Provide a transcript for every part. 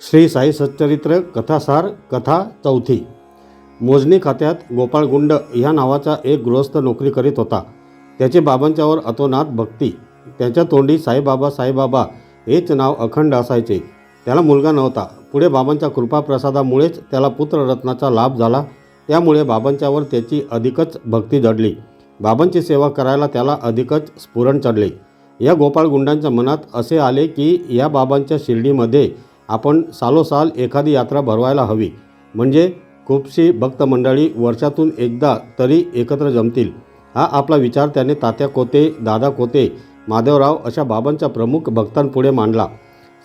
श्री साई सच्चरित्र कथासार कथा चौथी. मोजणी खात्यात गोपाळगुंड ह्या नावाचा एक गृहस्थ नोकरी करीत होता. त्याचे बाबांच्यावर अतोनात भक्ती. त्याच्या तोंडी साईबाबा साईबाबा हेच नाव अखंड असायचे. त्याला मुलगा नव्हता. पुढे बाबांच्या कृपाप्रसादामुळेच त्याला पुत्ररत्नाचा लाभ झाला. त्यामुळे बाबांच्यावर त्याची अधिकच भक्ती जडली. बाबांची सेवा करायला त्याला अधिकच स्फुरण चढले. या गोपाळगुंडांच्या मनात असे आले की या बाबांच्या शिर्डीमध्ये आपण सालोसाल एखादी यात्रा भरवायला हवी. म्हणजे खूपशी भक्त मंडळी वर्षातून एकदा तरी एकत्र जमतील. हा आपला विचार त्याने तात्या कोते दादा कोते माधवराव अशा बाबांच्या प्रमुख भक्तांपुढे मांडला.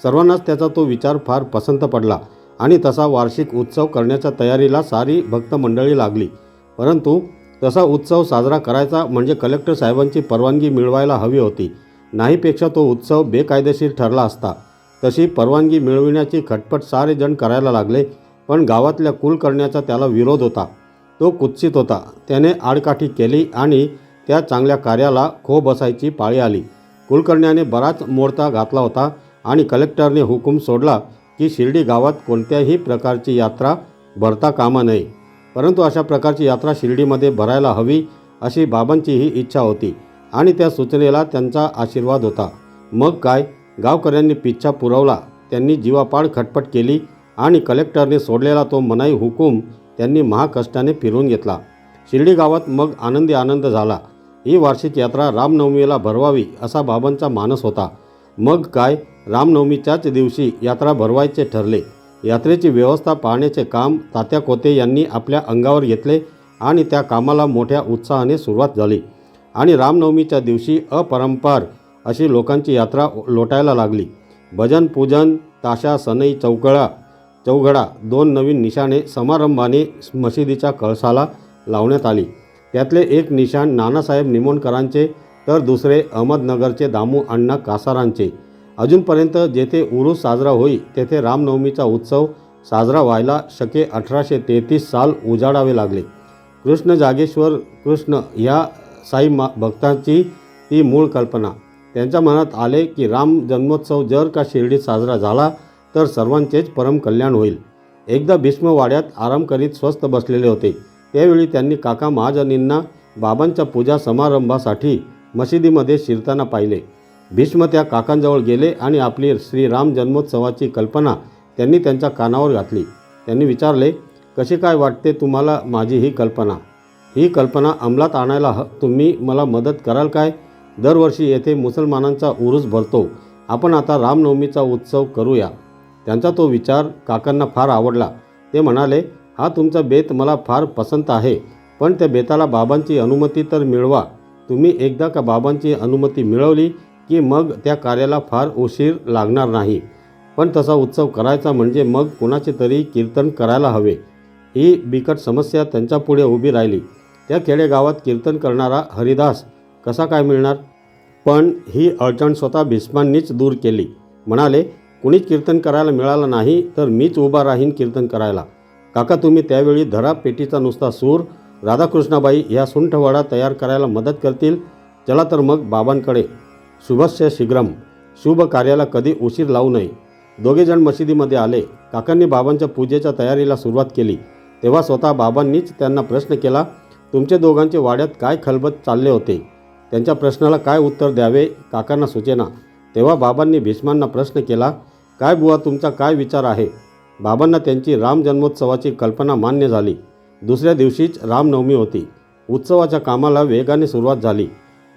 सर्वांनाच त्याचा तो विचार फार पसंत पडला आणि तसा वार्षिक उत्सव करण्याच्या तयारीला सारी भक्त मंडळी लागली. परंतु तसा उत्सव साजरा करायचा म्हणजे कलेक्टर साहेबांची परवानगी मिळवायला हवी होती. नाहीपेक्षा तो उत्सव बेकायदेशीर ठरला असता. तशी परवानगी मिळविण्याची खटपट सारे जण करायला लागले पण गावातल्या कुल करण्याचा त्याला विरोध होता. तो कुत्सित होता. त्याने आडकाठी केली आणि त्या चांगल्या कार्याला खो बसायची पाळी आली. कुलकर्ण्याने बराच मोडता घातला होता आणि कलेक्टरने हुकूम सोडला की शिर्डी गावात कोणत्याही प्रकारची यात्रा भरता कामा नये. परंतु अशा प्रकारची यात्रा शिर्डीमध्ये भरायला हवी अशी बाबांचीही इच्छा होती आणि त्या सूचनेला त्यांचा आशीर्वाद होता. मग काय? गावकऱ्यांनी पिच्छा पुरवला. त्यांनी जीवापाड खटपट केली आणि कलेक्टरने सोडलेला तो मनाई हुकूम त्यांनी महाकष्टाने फिरून घेतला. शिर्डी गावात मग आनंदी आनंद झाला. ही वार्षिक यात्रा रामनवमीला भरवावी असा बाबांचा मानस होता. मग काय? रामनवमीच्याच दिवशी यात्रा भरवायचे ठरले. यात्रेची व्यवस्था पाहण्याचे काम तात्या कोते यांनी आपल्या अंगावर घेतले आणि त्या कामाला मोठ्या उत्साहाने सुरुवात झाली. आणि रामनवमीच्या दिवशी अपरंपार अशी लोकांची यात्रा लोटायला लागली. भजन पूजन ताशा सनई चौकळा चौघडा दोन नवीन निशाणे समारंभाने मशिदीच्या कळसाला लावण्यात आली. त्यातले एक निशाण नानासाहेब निमोणकरांचे तर दुसरे अहमदनगरचे दामू अण्णा कासारांचे. अजूनपर्यंत जेथे उरूस साजरा होई तेथे रामनवमीचा उत्सव साजरा व्हायला शके अठराशे तेहतीस साल उजाडावे लागले. कृष्ण जागेश्वर कृष्ण ह्या साई मा भक्तांची ती मूळ कल्पना. त्यांच्या मनात आले की राम जन्मोत्सव जर का शिर्डीत साजरा झाला तर सर्वांचेच परम कल्याण होईल. एकदा भीष्म वाड्यात आराम करीत स्वस्त बसलेले होते. त्यावेळी त्यांनी काका महाजनींना बाबांच्या पूजा समारंभासाठी मशिदीमध्ये शिरताना पाहिले. भीष्म त्या काकांजवळ गेले आणि आपली श्रीराम जन्मोत्सवाची कल्पना त्यांनी त्यांच्या कानावर घातली. त्यांनी विचारले कशी काय वाटते तुम्हाला माझी ही कल्पना? ही कल्पना अंमलात आणायला ह तुम्ही मला मदत कराल काय? दरवर्षी येथे मुसलमानांचा उरूस भरतो. आपण आता रामनवमीचा उत्सव करूया. त्यांचा तो विचार काकांना फार आवडला. ते म्हणाले हा तुमचा बेत मला फार पसंत आहे. पण त्या बेताला बाबांची अनुमती तर मिळवा. तुम्ही एकदा का बाबांची अनुमती मिळवली की मग त्या कार्याला फार उशीर लागणार नाही. पण तसा उत्सव करायचा म्हणजे मग कुणाचे तरी कीर्तन करायला हवे. ही बिकट समस्या त्यांच्यापुढे उभी राहिली. त्या खेडेगावात कीर्तन करणारा हरिदास कसा काय मिळणार? पण ही अडचण स्वतः भीष्मांनीच दूर केली. म्हणाले कुणीच कीर्तन करायला मिळालं नाही तर मीच उभा राहीन कीर्तन करायला. काका तुम्ही त्यावेळी धरा पेटीचा नुसता सूर. राधाकृष्णाबाई ह्या सुंठवाडा तयार करायला मदत करतील. चला तर मग बाबांकडे. शुभस्य शीघ्रम. शुभ कार्याला कधी उशीर लावू नये. दोघेजण मशिदीमध्ये आले. काकांनी बाबांच्या पूजेच्या तयारीला सुरुवात केली. तेव्हा स्वतः बाबांनीच त्यांना प्रश्न केला तुमचे दोघांचे वाड्यात काय खलबत चालले होते? त्यांच्या प्रश्नाला काय उत्तर द्यावे काकांना सुचेना. तेव्हा बाबांनी भीष्मांना प्रश्न केला काय बुवा तुमचा काय विचार आहे? बाबांना त्यांची राम जन्मोत्सवाची कल्पना मान्य झाली. दुसऱ्या दिवशीच रामनवमी होती. उत्सवाच्या कामाला वेगाने सुरुवात झाली.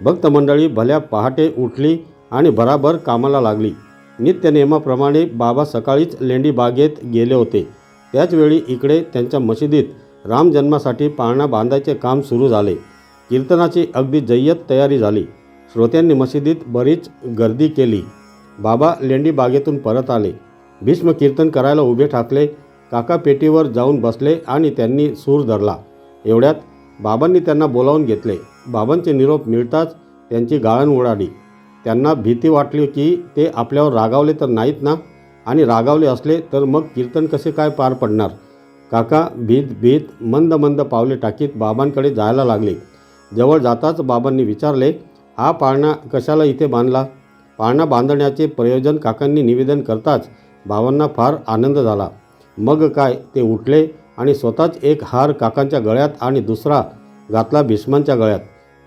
भक्त मंडळी भल्या पहाटे उठली आणि भराभर कामाला लागली. नित्य नियमाप्रमाणे बाबा सकाळीच लेंडी बागेत गेले होते. त्याचवेळी इकडे त्यांच्या मशिदीत रामजन्मासाठी पाळणा बांधायचे काम सुरू झाले. कीर्तनाची अगदी जय्यत तयारी झाली. श्रोत्यांनी मशिदीत बरीच गर्दी केली. बाबा लेंडी बागेतून परत आले. भीष्म कीर्तन करायला उभे ठाकले. काका पेटीवर जाऊन बसले आणि त्यांनी सूर धरला. एवढ्यात बाबांनी त्यांना बोलावून घेतले. बाबांचे निरोप मिळताच त्यांची गाळण उडाली त्यांना भीती वाटली की ते आपल्यावर रागावले तर नाहीत ना? आणि रागावले असले तर मग कीर्तन कसे काय पार पडणार? काका भीत भीत मंद मंद पावले टाकीत बाबांकडे जायला लागले. जवळ जाताच बाबांनी विचारले हा पाळणा कशाला इथे बांधला? पाळणा बांधण्याचे प्रयोजन काकांनी निवेदन करताच बाबांना फार आनंद झाला. मग काय ते उठले आणि स्वतःच एक हार काकांच्या गळ्यात आणि दुसरा घातला भीष्मांच्या गळ्यात.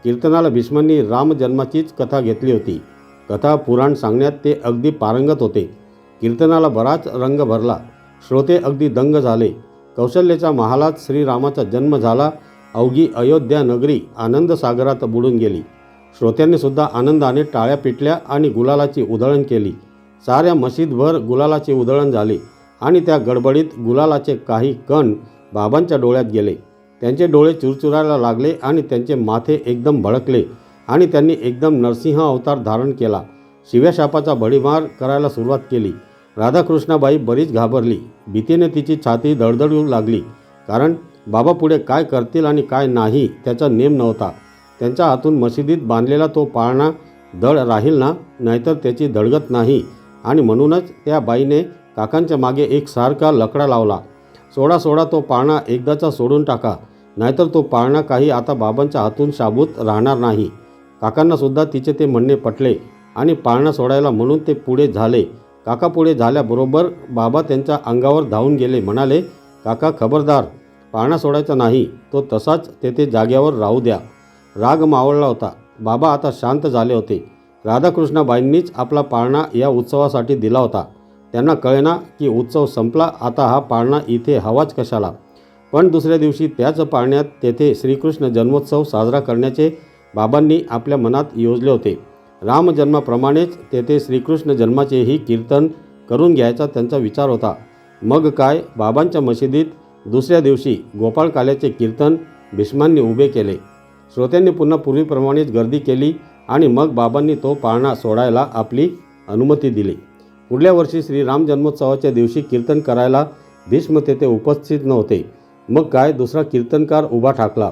कीर्तनाला भीष्मांनी रामजन्माचीच कथा घेतली होती. कथा पुराण सांगण्यात ते अगदी पारंगत होते. कीर्तनाला बराच रंग भरला. श्रोते अगदी दंग झाले. कौशल्याच्या महालात श्रीरामाचा जन्म झाला अवघी अयोध्या नगरी आनंदसागरात बुडून गेली. श्रोत्यांनी सुद्धा आनंदाने टाळ्या पिटल्या आणि गुलालाची उधळण केली. साऱ्या मशीदभर गुलालाचे उधळण झाले आणि त्या गडबडीत गुलालाचे काही कण बाबांच्या डोळ्यात गेले. त्यांचे डोळे चुरचुरायला लागले आणि त्यांचे माथे एकदम भडकले आणि त्यांनी एकदम नरसिंह अवतार धारण केला. शिव्याशापाचा भडीमार करायला सुरुवात केली. राधाकृष्णाबाई बरीच घाबरली. भीतीने तिची छाती धडधडू लागली. कारण बाबा पुढे काय करतील आणि काय नाही त्याचा नेम नव्हता. त्यांच्या हातून मशिदीत बांधलेला तो पाळणा दड राहील ना नाहीतर त्याची धडगत नाही. आणि म्हणूनच त्या बाईने काकांच्या मागे एक सारखा लकडा लावला. सोडा सोडा तो पाळणा एकदाचा सोडून टाका. नाहीतर तो पाळणा काही आता बाबांच्या हातून शाबूत राहणार नाही. काकांनासुद्धा तिचे ते म्हणणे पटले आणि पाळणा सोडायला म्हणून ते पुढे झाले. काका पुढे झाल्याबरोबर बाबा त्यांच्या अंगावर धावून गेले. म्हणाले काका खबरदार पाळणा सोडायचा नाही तो तसाच तेथे जाग्यावर राहू द्या. राग मावळला होता. बाबा आता शांत झाले होते. राधाकृष्णाबाईंनीच आपला पाळणा या उत्सवासाठी दिला होता. त्यांना कळेना की उत्सव संपला आता हा पाळणा इथे हवाच कशाला? पण दुसऱ्या दिवशी त्याच पाळण्यात तेथे श्रीकृष्ण जन्मोत्सव साजरा करण्याचे बाबांनी आपल्या मनात योजले होते. रामजन्माप्रमाणेच तेथे श्रीकृष्ण जन्माचेही कीर्तन करून घ्यायचा त्यांचा विचार होता. मग काय? बाबांच्या मशिदीत दुसऱ्या दिवशी गोपाळकाल्याचे कीर्तन भीष्मांनी उभे केले. श्रोत्यांनी पुन्हा पूर्वीप्रमाणेच गर्दी केली आणि मग बाबांनी तो पाळणा सोडायला आपली अनुमती दिली. पुढल्या वर्षी श्रीराम जन्मोत्सवाच्या दिवशी कीर्तन करायला भीष्म तेथे उपस्थित नव्हते. मग काय दुसरा कीर्तनकार उभा ठाकला.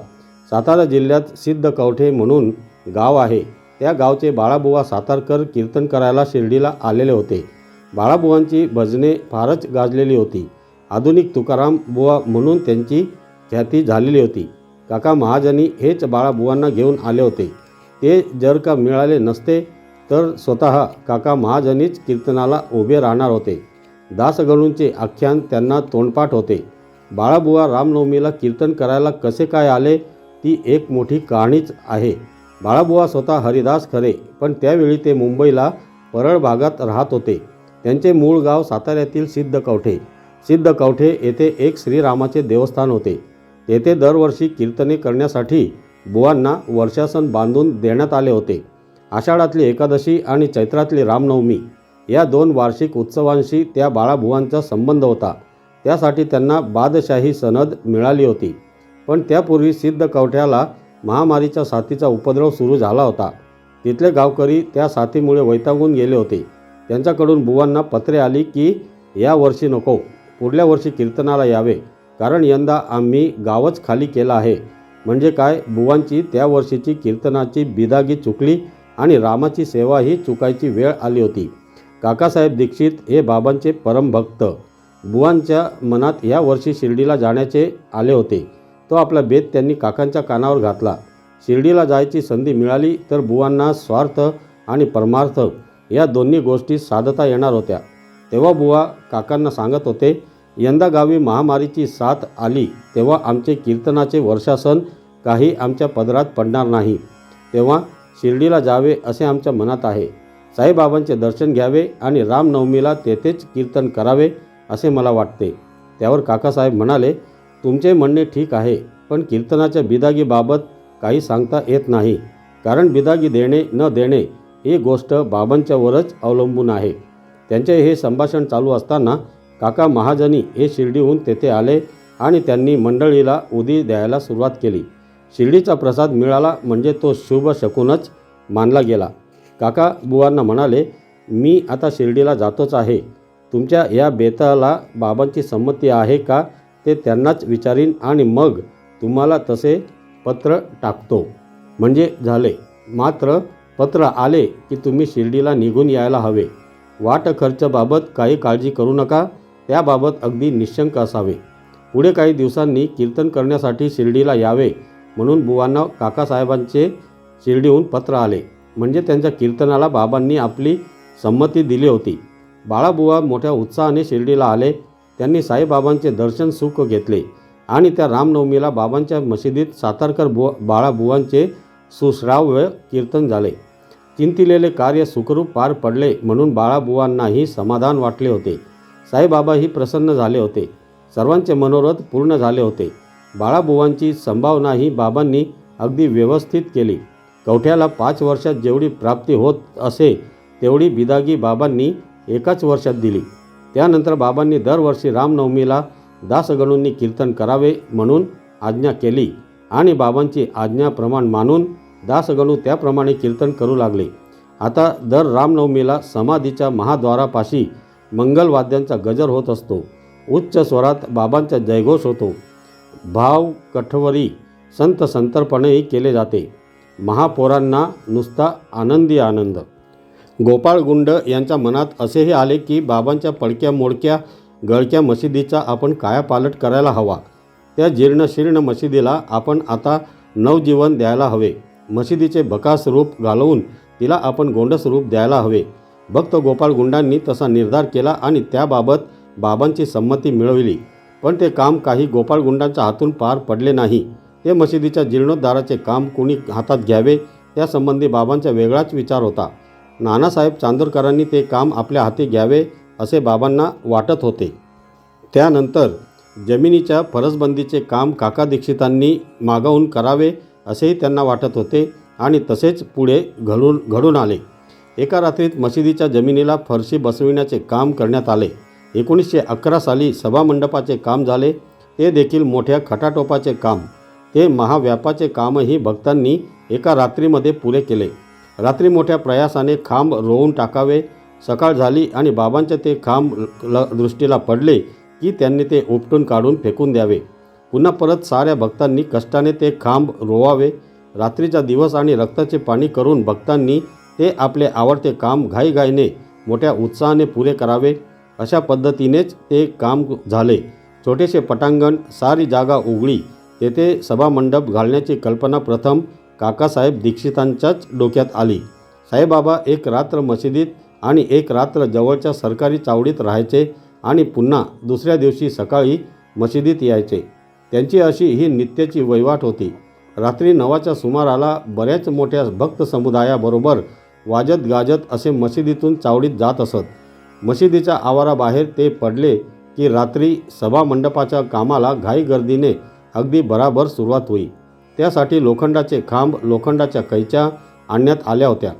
सातारा जिल्ह्यात सिद्ध कवठे म्हणून गाव आहे. त्या गावचे बाळाबुवा सातारकर कीर्तन करायला शिर्डीला आलेले होते. बाळाबुवांची भजने फारच गाजलेली होती. आधुनिक तुकाराम बुवा म्हणून त्यांची ख्याती झालेली होती. काका महाजनी हेच बाळाबुवांना घेऊन आले होते. ते जर का मिळाले नसते तर स्वतः काका महाजनीच कीर्तनाला उभे राहणार होते. दासगणूंचे आख्यान त्यांना तोंडपाठ होते. बाळाबुवा रामनवमीला कीर्तन करायला कसे काय आले ती एक मोठी कहाणीच आहे. बाळाबुवा स्वतः हरिदास खरे पण त्यावेळी ते मुंबईला परळ भागात राहत होते. त्यांचे मूळ गाव साताऱ्यातील सिद्ध सिद्धकवठे सिद्ध कवठे येथे एक श्रीरामाचे देवस्थान होते. तेथे दरवर्षी कीर्तने करण्यासाठी बुवांना वर्षासन बांधून देण्यात आले होते. आषाढातली एकादशी आणि चैत्रातली रामनवमी या दोन वार्षिक उत्सवांशी त्या बाळाबुवांचा संबंध होता. त्यासाठी त्यांना बादशाही सनद मिळाली होती. पण त्यापूर्वी सिद्ध कवठ्याला महामारीच्या साथीचा उपद्रव सुरू झाला होता. तिथले गावकरी त्या साथीमुळे वैतागून गेले होते. त्यांच्याकडून बुवांना पत्रे आली की या वर्षी नको. पुढल्या वर्षी कीर्तनाला यावे. कारण यंदा आम्ही गावच खाली केलं आहे. म्हणजे काय? बुवांची त्या वर्षीची कीर्तनाची बिदागी चुकली आणि रामाची सेवाही चुकायची वेळ आली होती. काकासाहेब दीक्षित हे बाबांचे परमभक्त. बुवांच्या मनात या वर्षी शिर्डीला जाण्याचे आले होते. तो आपला बेत त्यांनी काकांच्या कानावर घातला. शिर्डीला जायची संधी मिळाली तर बुवांना स्वार्थ आणि परमार्थ या दोन्ही गोष्टी साधता येणार होत्या. तेव्हा बुवा काकांना सांगत होते यंदा गावी महामारीची साथ आली तेव्हा आमचे कीर्तनाचे वर्षासन काही आमच्या पदरात पडणार नाही. तेव्हा शिर्डीला जावे असे आमच्या मनात आहे. साईबाबांचे दर्शन घ्यावे आणि रामनवमीला तेथेच कीर्तन करावे असे मला वाटते. त्यावर काकासाहेब म्हणाले तुमचे म्हणणे ठीक आहे पण कीर्तनाच्या बिदागीबाबत काही सांगता येत नाही. कारण बिदागी देणे न देणे ही गोष्ट बाबांच्यावरच अवलंबून आहे. त्यांचे हे संभाषण चालू असताना काका महाजनी हे शिर्डीहून तेथे आले आणि त्यांनी मंडळीला उदी द्यायला सुरुवात केली. शिर्डीचा प्रसाद मिळाला म्हणजे तो शुभ शकूनच मानला गेला. काका बुवांना म्हणाले मी आता शिर्डीला जातोच आहे. तुमच्या या बेताला बाबांची संमती आहे का ते त्यांनाच विचारीन आणि मग तुम्हाला तसे पत्र टाकतो. म्हणजे झाले. मात्र पत्र आले की तुम्ही शिर्डीला निघून यायला हवे. वाट खर्चबाबत काही काळजी करू नका. त्याबाबत अगदी निशंक असावे. पुढे काही दिवसांनी कीर्तन करण्यासाठी शिर्डीला यावे म्हणून बुवांना काकासाहेबांचे शिर्डीहून पत्र आले. म्हणजे त्यांच्या कीर्तनाला बाबांनी आपली संमती दिली होती. बाळाबुवा मोठ्या उत्साहाने शिर्डीला आले. त्यांनी साईबाबांचे दर्शन सुख घेतले आणि त्या रामनवमीला बाबांच्या मशिदीत सातारकर बुवा बाळाबुवांचे सुश्राव्य कीर्तन झाले. चिंतिलेले कार्य सुखरूप पार पडले म्हणून बाळाबुवांनाही समाधान वाटले होते. साईबाबाही प्रसन्न झाले होते. सर्वांचे मनोरथ पूर्ण झाले होते. बाळाबुवांची संभावनाही बाबांनी अगदी व्यवस्थित केली. कवठ्याला पाच वर्षात जेवढी प्राप्ती होत असे तेवढी बिदागी बाबांनी एकाच वर्षात दिली. त्यानंतर बाबांनी दरवर्षी रामनवमीला दासगणूंनी कीर्तन करावे म्हणून आज्ञा केली आणि बाबांची आज्ञाप्रमाण मानून दासगणू त्याप्रमाणे कीर्तन करू लागले. आता दर रामनवमीला समाधीच्या महाद्वारापाशी मंगलवाद्यांचा गजर होत असतो. उच्च स्वरात बाबांचा जयघोष होतो. भाव कठवरी संत संतर्पणेही केले जाते. महापौरांना नुसता आनंदी आनंद. गोपाळ गुंड यांच्या मनात असेही आले की बाबांच्या पडक्या मोडक्या गळक्या मशिदीचा आपण कायापालट करायला हवा. त्या जीर्णशीर्ण मशिदीला आपण आता नवजीवन द्यायला हवे. मशिदीचे बकास रूप घालवून तिला आपण गोंडस रूप द्यायला हवे. भक्त गोपाळ गुंडांनी तसा निर्धार केला आणि त्याबाबत बाबांची संमती मिळविली. पण ते काम काही गोपाळ गुंडांच्या हातून पार पडले नाही. ते मशिदीच्या जीर्णोद्धाराचे काम कुणी हातात घ्यावे त्यासंबंधी बाबांचा वेगळाच विचार होता. नानासाहेब चांदोरकरांनी ते काम आपल्या हाती घ्यावे असे बाबांना वाटत होते. त्यानंतर जमिनीच्या फरसबंदीचे काम काका दीक्षितांनी मागवून करावे असेही त्यांना वाटत होते आणि तसेच पुढे घडून घडून आले. एका रात्रीत मशिदीच्या जमिनीला फरशी बसविण्याचे काम करण्यात आले. एकोणीसशे अकरा साली सभामंडपाचे काम झाले. ते देखील मोठ्या खटाटोपाचे काम. ते महाव्यापाचे कामही भक्तांनी एका रात्रीमध्ये पुरे केले. रात्री मोठ्या प्रयासाने खांब रोवून टाकावे. सकाळ झाली आणि बाबांचे ते खांब ल दृष्टीला पडले की त्यांनी ते उपटून काढून फेकून द्यावे. पुन्हा परत साऱ्या भक्तांनी कष्टाने ते खांब रोवावे. रात्रीचा दिवस आणि रक्ताचे पाणी करून भक्तांनी ते आपले आवडते काम घाईघाईने मोठ्या उत्साहाने पुरे करावे. अशा पद्धतीनेच ते काम झाले. छोटेसे पटांगण सारी जागा उघडी. तेथे सभामंडप घालण्याची कल्पना प्रथम काकासाहेब दीक्षितांच्याच डोक्यात आली. साईबाबा एक रात्र मशिदीत आणि एक रात्र जवळच्या सरकारी चावडीत राहायचे आणि पुन्हा दुसऱ्या दिवशी सकाळी मशिदीत यायचे. त्यांची अशी ही नित्याची वहिवाट होती. रात्री नवाच्या सुमाराला बऱ्याच मोठ्या भक्त समुदायाबरोबर वाजत गाजत असे मशिदीतून चावडीत जात असत. मशिदीच्या आवाराबाहेर ते पडले की रात्री सभामंडपाच्या कामाला घाई गर्दीने अगदी बराबर सुरुवात होई. त्यासाठी लोखंडाचे खांब लोखंडाच्या कैच्या आणण्यात आल्या होत्या.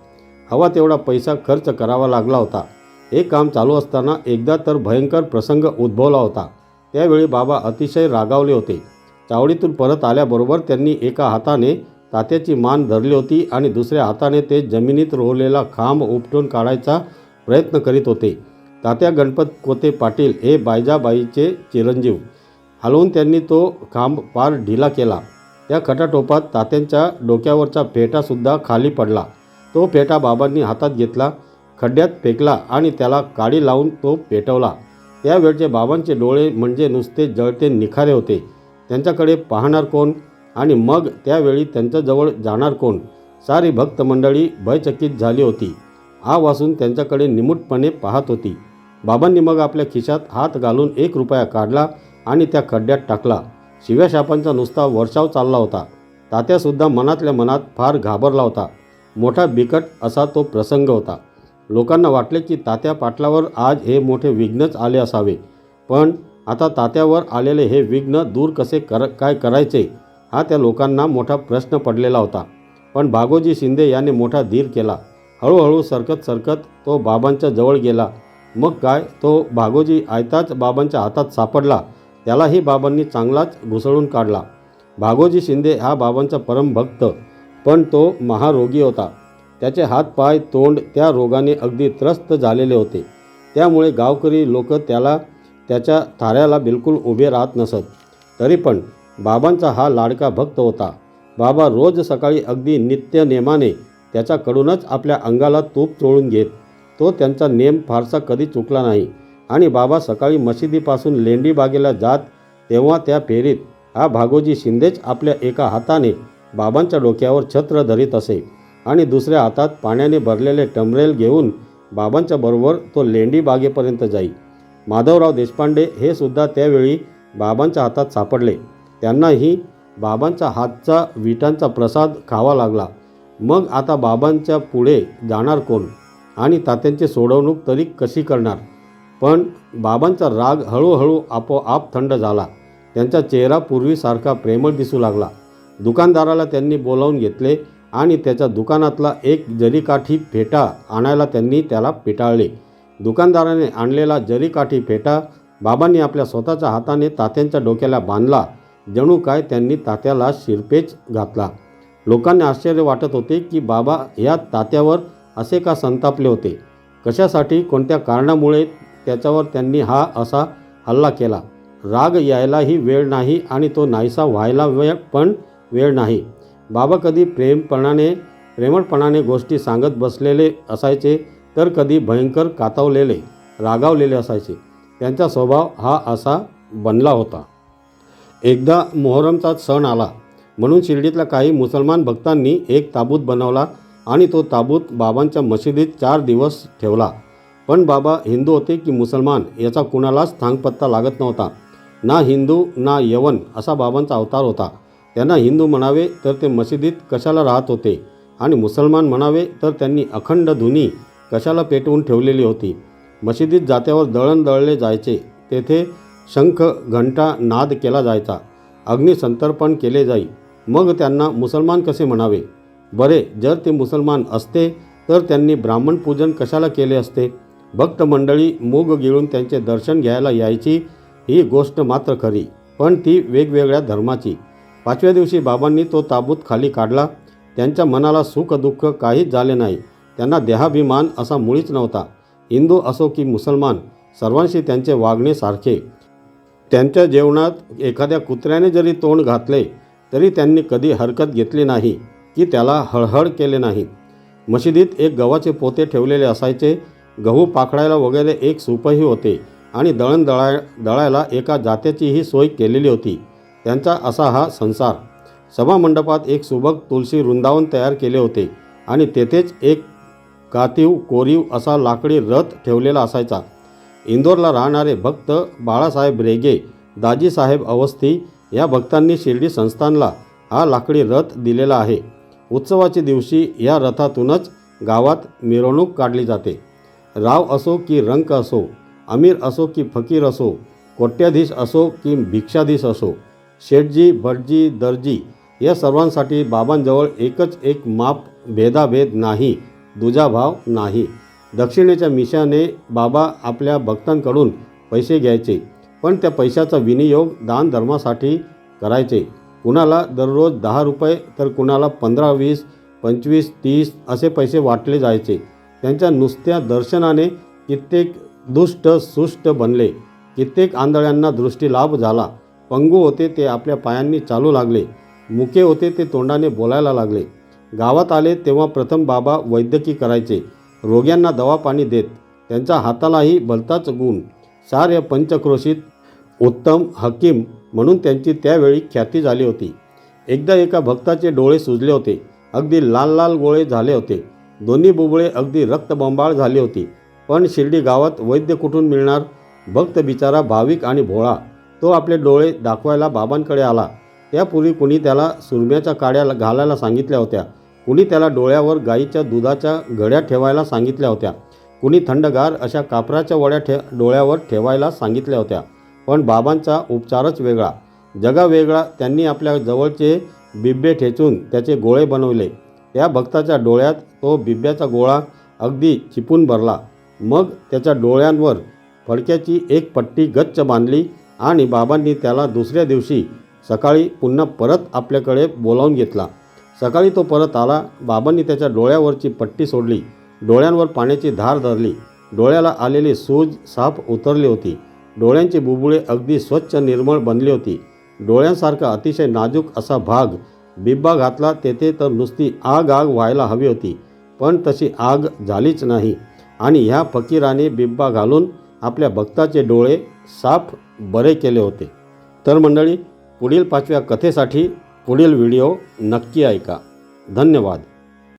हवा तेवढा पैसा खर्च करावा लागला होता. हे काम चालू असताना एकदा तर भयंकर प्रसंग उद्भवला होता. त्यावेळी बाबा अतिशय रागावले होते. चावडीतून परत आल्याबरोबर त्यांनी एका हाताने तात्याची मान धरली होती आणि दुसऱ्या हाताने ते जमिनीत रोवलेला खांब उपटून काढायचा प्रयत्न करीत होते. तात्या गणपत कोते पाटील हे बायजाबाईचे चिरंजीव. हलवून त्यांनी तो खांब पार ढिला केला. त्या खटाटोपात तात्यांच्या डोक्यावरचा फेटासुद्धा खाली पडला. तो फेटा बाबांनी हातात घेतला खड्ड्यात फेकला आणि त्याला काडी लावून तो पेटवला. त्यावेळचे बाबांचे डोळे म्हणजे नुसते जळते निखारे होते. त्यांच्याकडे पाहणार कोण? आणि मग त्यावेळी त्यांच्याजवळ जाणार कोण? सारी भक्त मंडळी भयचकित झाली होती. आ वासून त्यांच्याकडे निमूटपणे पाहत होती. बाबांनी मग आपल्या खिशात हात घालून एक रुपया काढला आणि त्या खड्ड्यात टाकला. शिव्या शापांचा नुसता वर्षाव चालला होता. तात्यासुद्धा मनातल्या मनात फार घाबरला होता. मोठा बिकट असा तो प्रसंग होता. लोकांना वाटले की तात्या पाटलावर आज हे मोठे विघ्नच आले असावे. पण आता तात्यावर आलेले हे विघ्न दूर कसे कर काय करायचे हा त्या लोकांना मोठा प्रश्न पडलेला होता. पण भागोजी शिंदे याने मोठा धीर केला. हळूहळू सरकत सरकत तो बाबांच्या जवळ गेला. मग काय तो भागोजी आयताच बाबांच्या हातात सापडला. त्यालाही बाबांनी चांगलाच घुसळून काढला. भागोजी शिंदे हा बाबांचा परमभक्त पण तो महारोगी होता. त्याचे हातपाय तोंड त्या रोगाने अगदी त्रस्त झालेले होते. त्यामुळे गावकरी लोक त्याला त्याच्या थाऱ्याला बिलकुल उभे राहत नसत. तरी पण बाबांचा हा लाडका भक्त होता. बाबा रोज सकाळी अगदी नित्य नेमाने त्याच्याकडूनच आपल्या अंगाला तूप चोळून घेत. तो त्यांचा नेम फारसा कधी चुकला नाही. आणि बाबा सकाळी मशिदीपासून लेंडी बागेला जात तेव्हा त्या फेरीत हा भागोजी शिंदेच आपल्या एका हाताने बाबांच्या डोक्यावर छत्र धरीत असे. आणि दुसऱ्या हातात पाण्याने भरलेले टमरेल घेऊन बाबांच्या बरोबर तो लेंडी बागेपर्यंत जाई. माधवराव देशपांडे हे सुद्धा त्यावेळी बाबांच्या हातात सापडले. त्यांनाही बाबांच्या हातचा विटांचा प्रसाद खावा लागला. मग आता बाबांच्या पुढे जाणार कोण? आणि तात्यांची सोडवणूक तरी कशी करणार? पण बाबांचा राग हळूहळू आपोआप थंड झाला. त्यांचा चेहरा पूर्वीसारखा प्रेमळ दिसू लागला. दुकानदाराला त्यांनी बोलावून घेतले आणि त्याच्या दुकानातला एक जरीकाठी फेटा आणायला त्यांनी त्याला पिटाळले. दुकानदाराने आणलेला जरीकाठी फेटा बाबांनी आपल्या स्वतःच्या हाताने तात्यांच्या डोक्याला बांधला. जणू काय त्यांनी तात्याला शिरपेच घातला. लोकांना आश्चर्य वाटत होते की बाबा या तात्यावर असे का संतापले होते? कशासाठी कोणत्या कारणामुळे त्याच्यावर त्यांनी हा असा हल्ला केला? राग यायलाही वेळ नाही आणि तो नाहीसा व्हायला वेळ पण वेळ नाही. बाबा कधी प्रेमपणाने प्रेमळपणाने गोष्टी सांगत बसलेले असायचे तर कधी भयंकर कातावलेले रागावलेले असायचे. त्यांचा स्वभाव हा असा बनला होता. एकदा मोहरमचा सण आला. म्हणून शिर्डीतल्या काही मुसलमान भक्तांनी एक ताबूत बनवला आणि तो ताबूत बाबांच्या मशिदीत चार दिवस ठेवला. पण बाबा हिंदू होते की मुसलमान याचा कुणालाच थांगपत्ता लागत नव्हता. ना हिंदू ना यवन असा बाबांचा अवतार होता. त्यांना हिंदू म्हणावे तर ते मशिदीत कशाला राहत होते आणि मुसलमान म्हणावे तर त्यांनी अखंड धुनी कशाला पेटवून ठेवलेली होती? मशिदीत जात्यावर दळण दळले जायचे तेथे शंख घंटा नाद केला जायचा अग्निसंतर्पण केले जाई. मग त्यांना मुसलमान कसे म्हणावे? बरे जर ते मुसलमान असते तर त्यांनी ब्राह्मण पूजन कशाला केले असते? भक्त मंडळी मूग गिळून त्यांचे दर्शन घ्यायला यायची ही गोष्ट मात्र खरी पण ती वेगवेगळ्या धर्माची. पाचव्या दिवशी बाबांनी तो ताबूत खाली काढला. त्यांच्या मनाला सुख दुःख काहीच झाले नाही. त्यांना देहाभिमान असा मुळीच नव्हता. हिंदू असो की मुसलमान सर्वांशी त्यांचे वागणे सारखे. त्यांच्या जेवणात एखाद्या कुत्र्याने जरी तोंड घातले तरी त्यांनी कधी हरकत घेतली नाही की त्याला हळहळ केले नाही. मशिदीत एक गव्हाचे पोते ठेवलेले असायचे. गहू पाखडायला वगैरे एक सूपही होते आणि दळण दळाय दळायला एका जात्याचीही सोय केलेली होती. त्यांचा असा हा संसार. सभामंडपात एक सुबक तुलसी वृंदावन तयार केले होते आणि तेथेच एक कातीव कोरीव असा लाकडी रथ ठेवलेला असायचा. इंदोरला राहणारे भक्त बाळासाहेब रेगे दाजीसाहेब अवस्थी या भक्तांनी शिर्डी संस्थानला हा लाकडी रथ दिलेला आहे. उत्सवाच्या दिवशी या रथातूनच गावात मिरवणूक काढली जाते. राव असो की रंक असो अमीर असो की फकीर असो कोट्याधीश असो की भिक्षाधीश असो शेटजी भटजी दर्जी या सर्वांसाठी बाबांजवळ एकच एक माप भेदाभेद नाही दुजाभाव नाही. दक्षिणेच्या मिशाने बाबा आपल्या भक्तांकडून पैसे घ्यायचे पण त्या पैशाचा विनियोग दानधर्मासाठी करायचे. कुणाला दररोज दहा रुपये तर कुणाला पंधरा वीस पंचवीस तीस असे पैसे वाटले जायचे. त्यांच्या नुसत्या दर्शनाने कित्येक दुष्ट सुष्ट बनले. कित्येक आंधळ्यांना दृष्टीलाभ झाला. पंगू होते ते आपल्या पायांनी चालू लागले. मुके होते ते तोंडाने बोलायला लागले. गावात आले तेव्हा प्रथम बाबा वैद्यकी करायचे. रोग्यांना दवा पाणी देत. त्यांच्या हातालाही भलताच गुण. साऱ्या पंचक्रोशीत उत्तम हकीम म्हणून त्यांची त्यावेळी ख्याती झाली होती. एकदा एका भक्ताचे डोळे सुजले होते. अगदी लाल लाल गोळे झाले होते. दोन्ही बुबळे अगदी रक्तबंबाळ झाले होती. पण शिर्डी गावात वैद्य कुठून मिळणार? भक्त बिचारा भाविक आणि भोळा. तो आपले डोळे दाखवायला बाबांकडे आला. त्यापूर्वी कुणी त्याला सुरम्याच्या काड्या घालायला सांगितल्या होत्या. कुणी त्याला डोळ्यावर गाईच्या दुधाच्या घड्या ठेवायला सांगितल्या होत्या. कुणी थंडगार अशा कापराच्या वड्या ठे डोळ्यावर ठेवायला सांगितल्या होत्या. पण बाबांचा उपचारच वेगळा. जगा वेगळा त्यांनी आपल्या जवळचे बिब्बे ठेचून त्याचे गोळे बनवले. त्या भक्ताच्या डोळ्यात तो बिब्ब्याचा गोळा अगदी चिपून भरला. मग त्याच्या डोळ्यांवर फडक्याची एक पट्टी गच्च बांधली. आणि बाबांनी त्याला दुसऱ्या दिवशी सकाळी पुन्हा परत आपल्याकडे बोलावून घेतला. सकाळी तो परत आला. बाबांनी त्याच्या डोळ्यावरची पट्टी सोडली. डोळ्यांवर पाण्याची धार धरली. डोळ्याला आलेली सूज साफ उतरली होती. डोळ्यांची बुबुळे अगदी स्वच्छ निर्मळ बनली होती. डोळ्यांसारखा अतिशय नाजूक असा भाग बिब्बा घातला. तेथे तर नुसती आग आग व्हायला हवी होती. पण तशी आग झालीच नाही. आणि ह्या फकीराने बिब्बा घालून आपल्या भक्ताचे डोळे साफ बरे केले होते. तर मंडळी पुढील पाचव्या कथेसाठी पुढील व्हिडिओ नक्की ऐका. धन्यवाद.